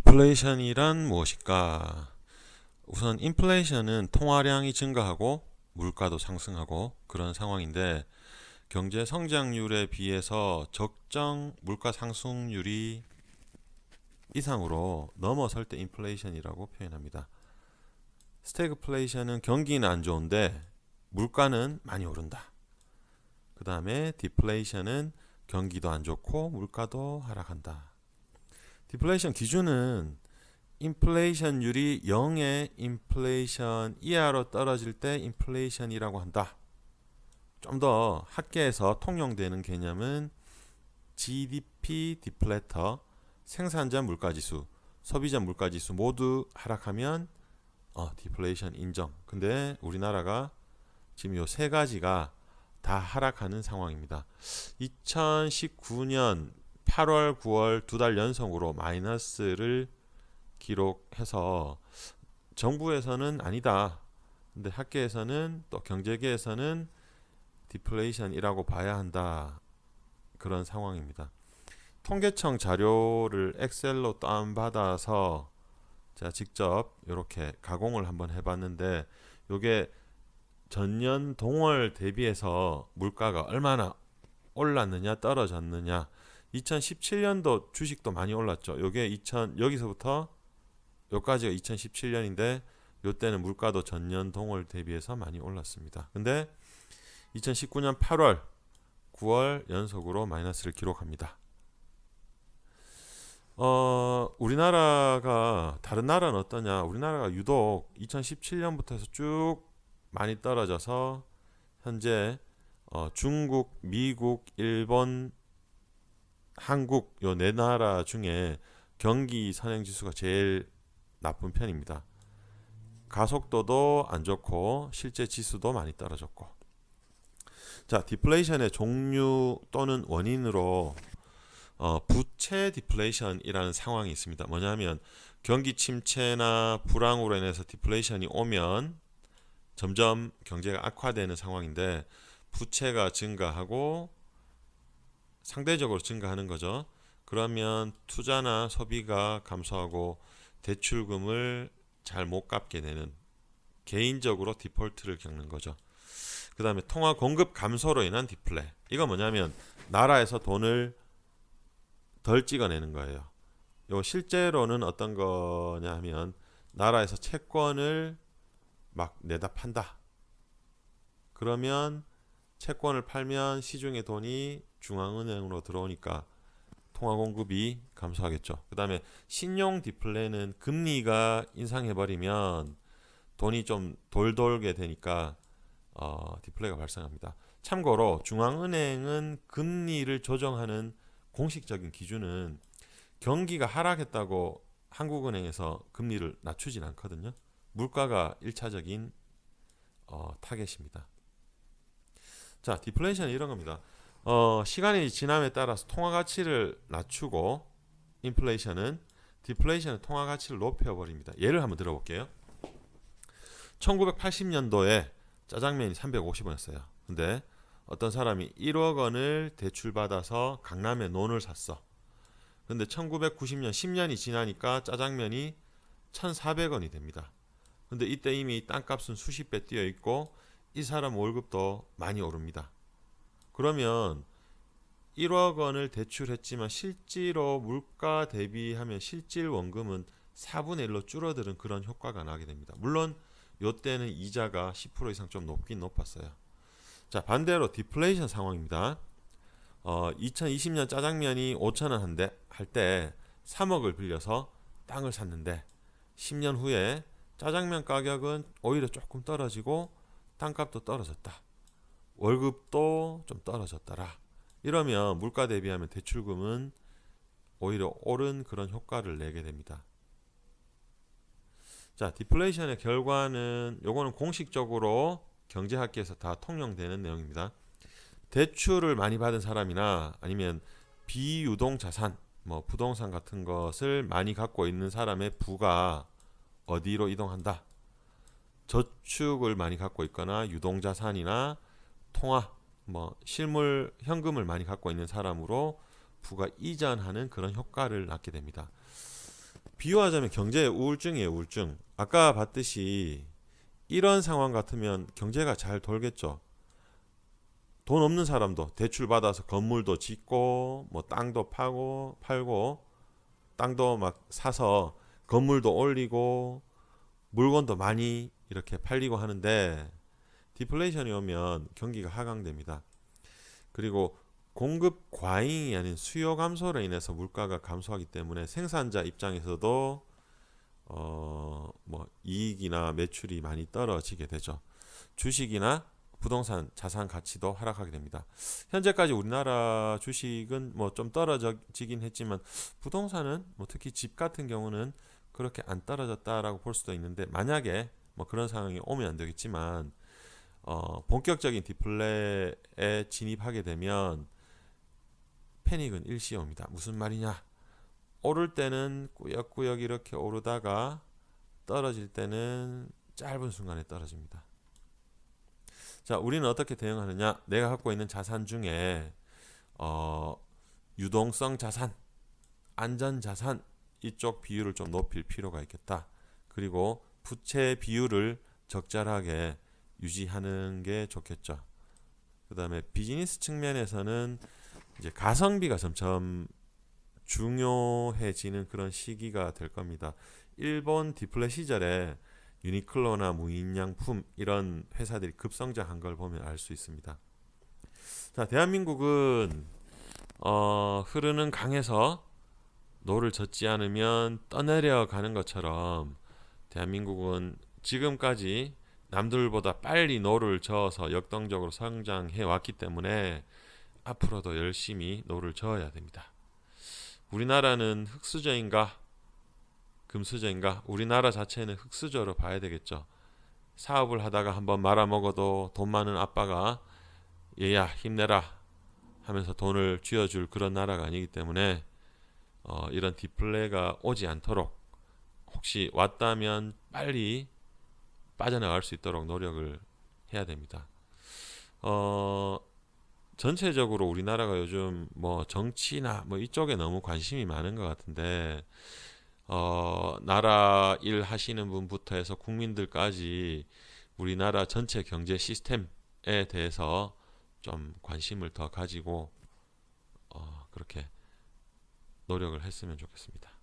디플레이션이란 무엇일까? 우선 인플레이션은 통화량이 증가하고 물가도 상승하고 그런 상황인데 경제 성장률에 비해서 적정 물가 상승률이 이상으로 넘어설 때 인플레이션이라고 표현합니다. 스태그플레이션은 경기는 안 좋은데 물가는 많이 오른다. 그 다음에 디플레이션은 경기도 안 좋고 물가도 하락한다. 디플레이션 기준은 인플레이션율이 0의 인플레이션 이하로 떨어질 때 인플레이션이라고 한다. 좀 더 학계에서 통용되는 개념은 GDP 디플레터, 생산자 물가지수, 소비자 물가지수 모두 하락하면 어, 디플레이션 인정. 근데 우리나라가 지금 요 세 가지가 다 하락하는 상황입니다. 2019년 8월, 9월 두 달 연속으로 마이너스를 기록해서 정부에서는 아니다. 근데 학계에서는 또 경제계에서는 디플레이션이라고 봐야 한다. 그런 상황입니다. 통계청 자료를 엑셀로 다운받아서 제가 직접 이렇게 가공을 한번 해봤는데 이게 전년 동월 대비해서 물가가 얼마나 올랐느냐 떨어졌느냐 2017년도 주식도 많이 올랐죠. 요게 2000 여기서부터 여기까지가 2017년인데 요때는 물가도 전년 동월 대비해서 많이 올랐습니다. 근데 2019년 8월, 9월 연속으로 마이너스를 기록합니다. 어, 우리나라가 다른 나라는 어떠냐? 우리나라가 유독 2017년부터 해서 쭉 많이 떨어져서 현재 어, 중국, 미국, 일본, 한국 요 네 나라 중에 경기 선행 지수가 제일 나쁜 편입니다. 가속도도 안 좋고 실제 지수도 많이 떨어졌고. 자, 디플레이션의 종류 또는 원인으로 어, 부채 디플레이션이라는 상황이 있습니다. 뭐냐면 경기 침체나 불황으로 인해서 디플레이션이 오면 점점 경제가 악화되는 상황인데 부채가 증가하고 상대적으로 증가하는 거죠. 그러면 투자나 소비가 감소하고 대출금을 잘 못 갚게 되는 개인적으로 디폴트를 겪는 거죠. 그 다음에 통화 공급 감소로 인한 디플레. 이거 뭐냐면 나라에서 돈을 덜 찍어내는 거예요. 요 실제로는 어떤 거냐 하면 나라에서 채권을 막 내다 판다. 그러면 채권을 팔면 시중에 돈이 중앙은행으로 들어오니까 통화 공급이 감소하겠죠. 그 다음에 신용 디플레는 금리가 인상해 버리면 돈이 좀 돌돌게 되니까 어, 디플레가 발생합니다. 참고로 중앙은행은 금리를 조정하는 공식적인 기준은 경기가 하락했다고 한국은행에서 금리를 낮추진 않거든요. 물가가 1차적인 어, 타겟입니다. 자, 디플레이션은 이런 겁니다. 어, 시간이 지남에 따라서 통화 가치를 낮추고 인플레이션은 디플레이션은 통화 가치를 높여 버립니다. 예를 한번 들어볼게요. 1980년도에 짜장면이 350원이었어요. 근데 어떤 사람이 1억 원을 대출 받아서 강남에 논을 샀어. 근데 1990년 10년이 지나니까 짜장면이 1,400원이 됩니다. 근데 이때 이미 땅값은 수십 배 뛰어 있고 이 사람 월급도 많이 오릅니다. 그러면 1억 원을 대출했지만 실제로 물가 대비하면 실질 원금은 4분의 1로 줄어드는 그런 효과가 나게 됩니다. 물론 요때는 이자가 10% 이상 좀 높긴 높았어요. 자, 반대로 디플레이션 상황입니다. 어, 2020년 짜장면이 5천 원 한데 할 때 3억을 빌려서 땅을 샀는데 10년 후에 짜장면 가격은 오히려 조금 떨어지고 땅값도 떨어졌다. 월급도 좀 떨어졌더라. 이러면 물가 대비하면 대출금은 오히려 오른 그런 효과를 내게 됩니다. 자, 디플레이션의 결과는 요거는 공식적으로 경제학계에서 다 통용되는 내용입니다. 대출을 많이 받은 사람이나 아니면 비유동 자산, 뭐 부동산 같은 것을 많이 갖고 있는 사람의 부가 어디로 이동한다? 저축을 많이 갖고 있거나 유동 자산이나 통화, 뭐 실물 현금을 많이 갖고 있는 사람으로 부가 이전하는 그런 효과를 낳게 됩니다. 비유하자면 경제의 우울증이에요, 우울증. 아까 봤듯이 이런 상황 같으면 경제가 잘 돌겠죠. 돈 없는 사람도 대출 받아서 건물도 짓고 뭐 땅도 파고 팔고 땅도 막 사서 건물도 올리고 물건도 많이 이렇게 팔리고 하는데 디플레이션이 오면 경기가 하강됩니다. 그리고 공급 과잉이 아닌 수요 감소로 인해서 물가가 감소하기 때문에 생산자 입장에서도 어 뭐 이익이나 매출이 많이 떨어지게 되죠. 주식이나 부동산 자산 가치도 하락하게 됩니다. 현재까지 우리나라 주식은 뭐 좀 떨어지긴 했지만 부동산은 뭐 특히 집 같은 경우는 그렇게 안 떨어졌다라고 볼 수도 있는데 만약에 뭐 그런 상황이 오면 안 되겠지만 어 본격적인 디플레에 진입하게 되면 패닉은 일시옵니다. 무슨 말이냐? 오를 때는 꾸역꾸역 이렇게 오르다가 떨어질 때는 짧은 순간에 떨어집니다. 자, 우리는 어떻게 대응하느냐? 내가 갖고 있는 자산 중에 어, 유동성 자산, 안전 자산 이쪽 비율을 좀 높일 필요가 있겠다. 그리고 부채 비율을 적절하게 유지하는 게 좋겠죠. 그 다음에 비즈니스 측면에서는 이제 가성비가 점점 중요해지는 그런 시기가 될 겁니다. 일본 디플레 시절에 유니클로나 무인양품 이런 회사들이 급성장한 걸 보면 알 수 있습니다. 자, 대한민국은 어, 흐르는 강에서 노를 젓지 않으면 떠내려 가는 것처럼 대한민국은 지금까지 남들보다 빨리 노를 저어서 역동적으로 성장해 왔기 때문에 앞으로도 열심히 노를 저어야 됩니다. 우리나라는 흑수저인가 금수저인가 우리나라 자체는 흑수저로 봐야 되겠죠. 사업을 하다가 한번 말아먹어도 돈 많은 아빠가 얘야 힘내라 하면서 돈을 쥐어줄 그런 나라가 아니기 때문에 어, 이런 디플레가 오지 않도록 혹시 왔다면 빨리 빠져나갈 수 있도록 노력을 해야 됩니다. 어, 전체적으로 우리나라가 요즘 뭐 정치나 뭐 이쪽에 너무 관심이 많은 것 같은데 어, 나라 일 하시는 분부터 해서 국민들까지 우리나라 전체 경제 시스템에 대해서 좀 관심을 더 가지고 어, 그렇게 노력을 했으면 좋겠습니다.